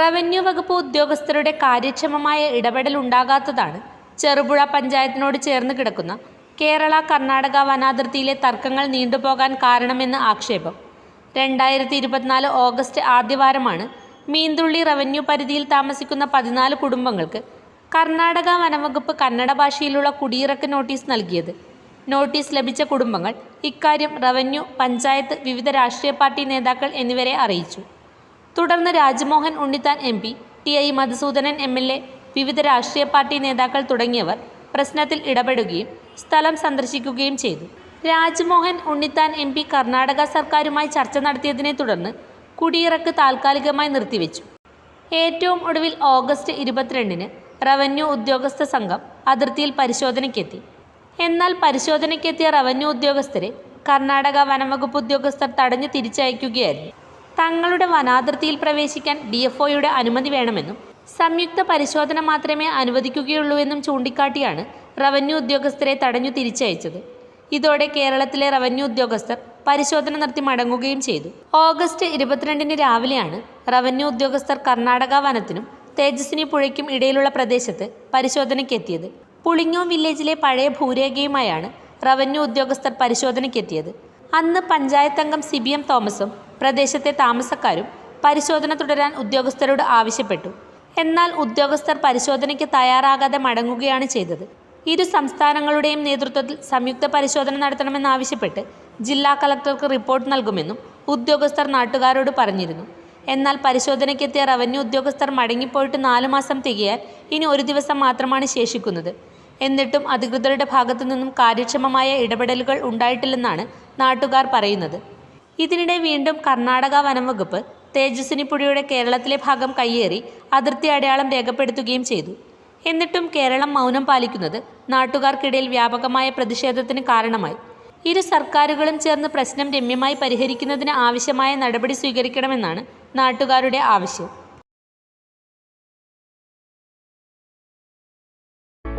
Revenue വകുപ്പ് ഉദ്യോഗസ്ഥരുടെ കാര്യക്ഷമമായ ഇടപെടൽ ഉണ്ടാകാത്തതാണ് ചെറുപുഴ പഞ്ചായത്തിനോട് ചേർന്ന് കിടക്കുന്ന കേരള കർണാടക വനാതിർത്തിയിലെ തർക്കങ്ങൾ നീണ്ടുപോകാൻ കാരണമെന്ന് ആക്ഷേപം. രണ്ടായിരത്തി ഇരുപത്തിനാല് ഓഗസ്റ്റ് ആദ്യവാരമാണ് മീന്തുള്ളി റവന്യൂ പരിധിയിൽ താമസിക്കുന്ന പതിനാല് കുടുംബങ്ങൾക്ക് കർണാടക വനവകുപ്പ് കന്നഡ ഭാഷയിലുള്ള കുടിയിറക്ക് നോട്ടീസ് നൽകിയത്. നോട്ടീസ് ലഭിച്ച കുടുംബങ്ങൾ ഇക്കാര്യം റവന്യൂ പഞ്ചായത്ത് വിവിധ രാഷ്ട്രീയ പാർട്ടി നേതാക്കൾ എന്നിവരെ അറിയിച്ചു. തുടർന്ന് Rajmohan Unnithan M P T I Madhusoodanan M L A വിവിധ രാഷ്ട്രീയ പാർട്ടി നേതാക്കൾ തുടങ്ങിയവർ പ്രശ്നത്തിൽ ഇടപെടുകയും സ്ഥലം സന്ദർശിക്കുകയും ചെയ്തു. രാജ്മോഹൻ ഉണ്ണിത്താൻ എം പി കർണാടക സർക്കാരുമായി ചർച്ച നടത്തിയതിനെ തുടർന്ന് കുടിയിറക്ക് താൽക്കാലികമായി നിർത്തിവെച്ചു. ഏറ്റവും ഒടുവിൽ ഓഗസ്റ്റ് ഇരുപത്തിരണ്ടിന് റവന്യൂ ഉദ്യോഗസ്ഥ സംഘം അതിർത്തിയിൽ പരിശോധനയ്ക്കെത്തി. എന്നാൽ പരിശോധനയ്ക്കെത്തിയ റവന്യൂ ഉദ്യോഗസ്ഥരെ കർണാടക വനംവകുപ്പ് ഉദ്യോഗസ്ഥർ തടഞ്ഞു തിരിച്ചയക്കുകയായിരുന്നു. തങ്ങളുടെ വനാതിർത്തിയിൽ പ്രവേശിക്കാൻ ഡി എഫ് ഒയുടെ അനുമതി വേണമെന്നും സംയുക്ത പരിശോധന മാത്രമേ അനുവദിക്കുകയുള്ളൂ എന്നും ചൂണ്ടിക്കാട്ടിയാണ് റവന്യൂ ഉദ്യോഗസ്ഥരെ തടഞ്ഞു തിരിച്ചയച്ചത്. ഇതോടെ കേരളത്തിലെ റവന്യൂ ഉദ്യോഗസ്ഥർ പരിശോധന നടത്തി മടങ്ങുകയും ചെയ്തു. ഓഗസ്റ്റ് ഇരുപത്തിരണ്ടിന് രാവിലെയാണ് റവന്യൂ ഉദ്യോഗസ്ഥർ കർണാടക വനത്തിനും തേജസ്വിനി പുഴയ്ക്കും ഇടയിലുള്ള പ്രദേശത്ത് പരിശോധനയ്ക്കെത്തിയത്. പുളിങ്ങോ വില്ലേജിലെ പഴയ ഭൂരേഖയുമായാണ് റവന്യൂ ഉദ്യോഗസ്ഥർ പരിശോധനയ്ക്കെത്തിയത്. അന്ന് പഞ്ചായത്തംഗം സി ബി എം തോമസും പ്രദേശത്തെ താമസക്കാരും പരിശോധന തുടരാൻ ഉദ്യോഗസ്ഥരോട് ആവശ്യപ്പെട്ടു. എന്നാൽ ഉദ്യോഗസ്ഥർ പരിശോധനയ്ക്ക് തയ്യാറാകാതെ മടങ്ങുകയാണ് ചെയ്തത്. ഇരു സംസ്ഥാനങ്ങളുടെയും നേതൃത്വത്തിൽ സംയുക്ത പരിശോധന നടത്തണമെന്നാവശ്യപ്പെട്ട് ജില്ലാ കളക്ടർക്ക് റിപ്പോർട്ട് നൽകുമെന്നും ഉദ്യോഗസ്ഥർ നാട്ടുകാരോട് പറഞ്ഞിരുന്നു. എന്നാൽ പരിശോധനയ്ക്കെത്തിയ റവന്യൂ ഉദ്യോഗസ്ഥർ മടങ്ങിപ്പോയിട്ട് നാലു മാസം തികയാൻ ഇനി ഒരു ദിവസം മാത്രമാണ് ശേഷിക്കുന്നത്. എന്നിട്ടും അധികൃതരുടെ ഭാഗത്തു നിന്നും കാര്യക്ഷമമായ ഇടപെടലുകൾ ഉണ്ടായിട്ടില്ലെന്നാണ് നാട്ടുകാർ പറയുന്നത്. ഇതിനിടെ വീണ്ടും കർണാടക വനംവകുപ്പ് തേജസ്വിനി പുഴയുടെ കേരളത്തിലെ ഭാഗം കയ്യേറി അതിർത്തി അടയാളം രേഖപ്പെടുത്തുകയും ചെയ്തു. എന്നിട്ടും കേരളം മൗനം പാലിക്കുന്നത് നാട്ടുകാർക്കിടയിൽ വ്യാപകമായ പ്രതിഷേധത്തിന് കാരണമായി. ഇരു സർക്കാരുകളും ചേർന്ന് പ്രശ്നം രമ്യമായി പരിഹരിക്കുന്നതിന് ആവശ്യമായ നടപടി സ്വീകരിക്കണമെന്നാണ് നാട്ടുകാരുടെ ആവശ്യം.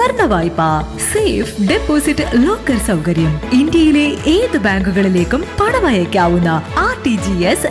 സ്വർണ വായ്പ സേഫ് ഡെപ്പോസിറ്റ് ലോക്കർ സൗകര്യം. ഇന്ത്യയിലെ ഏത് ബാങ്കുകളിലേക്കും പണമയക്കാവുന്ന R T G S